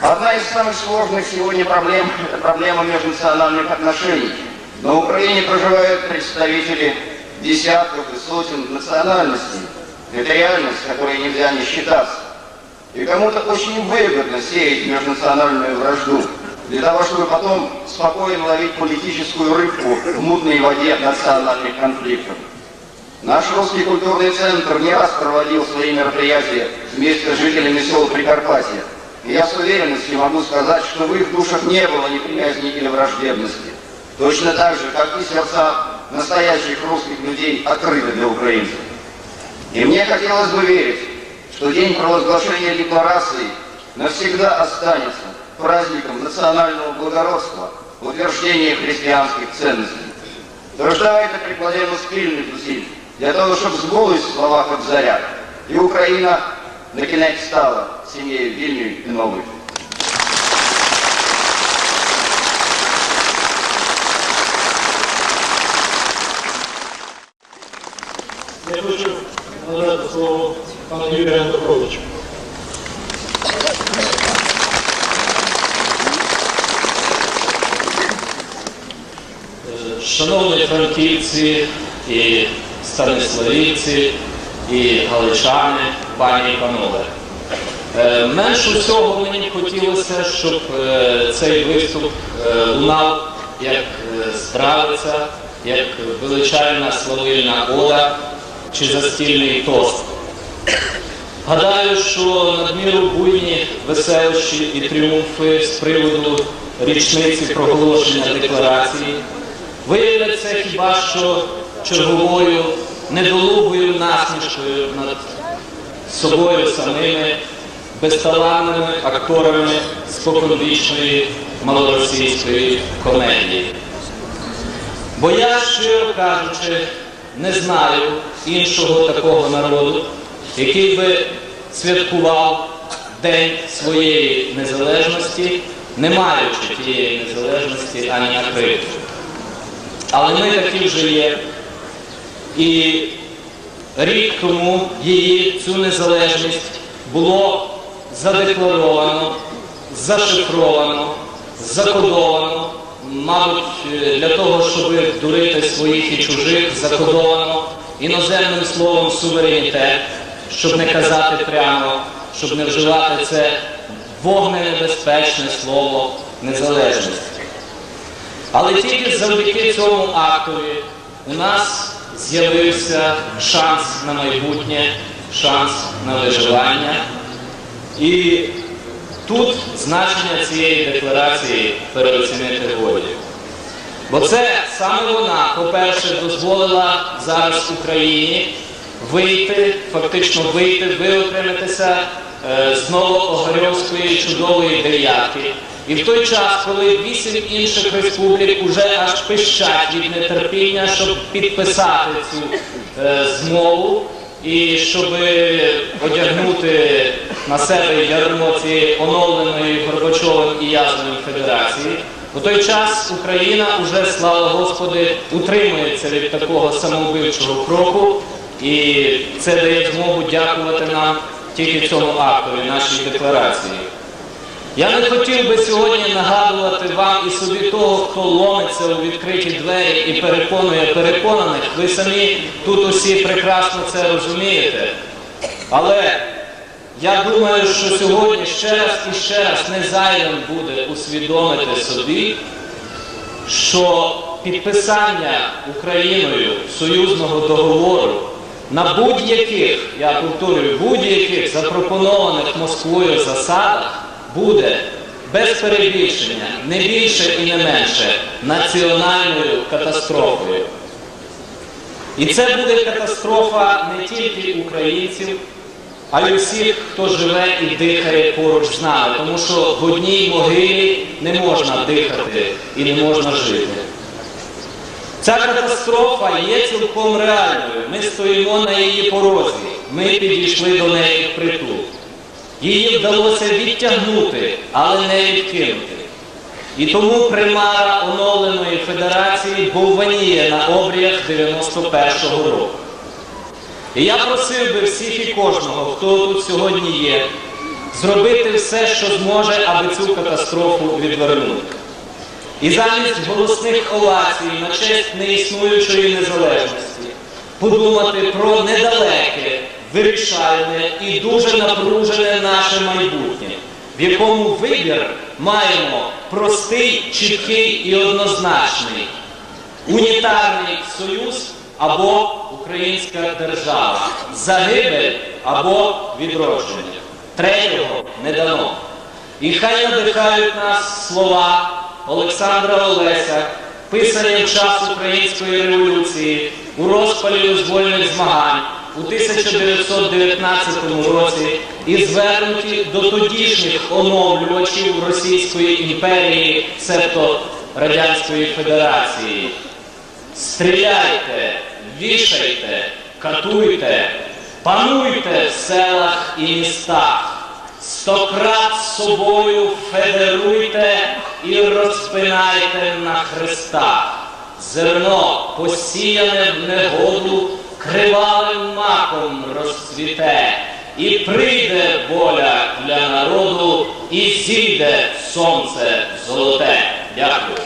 Одна из самых сложных сегодня проблем – это проблема межнациональных отношений. На Украине проживают представители десятков и сотен национальностей. Это реальность, которой нельзя не считаться. И кому-то очень выгодно сеять межнациональную вражду, для того, чтобы потом спокойно ловить политическую рыбку в мутной воде национальных конфликтов. Наш русский культурный центр не раз проводил свои мероприятия вместе с жителями сел Прикарпатья. И я с уверенностью могу сказать, что в их душах не было неприязни или враждебности. Точно так же, как и сердца настоящих русских людей открыты для украинцев. И мне хотелось бы верить, что день провозглашения декларации навсегда останется праздником национального благородства, утверждения христианских ценностей. Тож давайте прикладемо спільних зусиль для того, щоб збулись слова Кобзаря, і Україна на кінець стала сім'єю вільною і новою. Я хочу надати слово пану Юрію Андруковичу. Шановні франківці і станиславівці, і галичани, пані і панове. Е, Менш усього мені хотілося, щоб е, цей виступ е, лунав як здравиця, як величальна славильна ода чи застільний тост. Гадаю, що надміру буйні веселощі і тріумфи з приводу річниці проголошення декларації виявляться хіба що черговою недолугою насмішкою над собою самими, безталанними акторами споконвічної малоросійської комедії. Бо я, щиро кажучи, не знаю іншого такого народу, який би святкував День своєї незалежності, не маючи тієї незалежності ані на. Але ми такі вже є. І рік тому її цю незалежність було задекларовано, зашифровано, закодовано, мабуть, для того, щоб дурити своїх і чужих, закодовано іноземним словом суверенітет, щоб не казати прямо, щоб не вживати це вогненебезпечне слово незалежність. Але тільки завдяки цьому актові у нас з'явився шанс на майбутнє, шанс на виживання. І тут значення цієї декларації переоцінити годі. Бо це саме вона, по-перше, дозволила зараз Україні вийти, фактично вийти, виокремитися е, з Новоогарьовської чудової дев'ятки. І в той час, коли вісім інших республік уже аж пищать від нетерпіння, щоб підписати цю е, змову і щоб одягнути на себе ярмо цієї оновленої Горбачовим і Язною Федерації, у той час Україна уже, слава Господи, утримується від такого самовбивчого кроку, і це дає змогу дякувати нам тільки цьому актові, нашій декларації. Я не хотів би сьогодні нагадувати вам і собі того, хто ломиться у відкриті двері і переконує переконаних. Ви самі тут усі прекрасно це розумієте. Але я думаю, що сьогодні ще раз і ще раз не зайвим буде усвідомити собі, що підписання Україною союзного договору на будь-яких, я повторюю, будь-яких запропонованих Москвою засадах буде без перебільшення не більше і не менше національною катастрофою. І це буде катастрофа не тільки українців, а й усіх, хто живе і дихає поруч з нами, тому що в одній могилі не можна дихати і не можна жити. Ця катастрофа є цілком реальною. Ми стоїмо на її порозі. Ми підійшли до неї впритул. Її вдалося відтягнути, але не відкинути. І тому примара оновленої федерації бовваніє на обріях 91-го року. І я просив би всіх і кожного, хто тут сьогодні є, зробити все, що зможе, аби цю катастрофу відвернути. І замість голосних овацій на честь неіснуючої незалежності подумати про недалеке, вирішальне і дуже напружене наше майбутнє, в якому вибір маємо простий, чіткий і однозначний унітарний союз або українська держава, загибель або відродження. Третього не дано. І хай надихають нас слова Олександра Олеся, писані в час Української революції у розпалі визвольних змагань у 1919 році і звернуті до тодішніх оновлювачів Російської імперії, себто Радянської Федерації. Стріляйте, вішайте, катуйте, пануйте в селах і містах, стократ собою федеруйте і розпинайте на хрестах. Зерно, посіяне в негоду, кривавим маком розцвіте, і прийде воля для народу, і зійде сонце золоте. Дякую.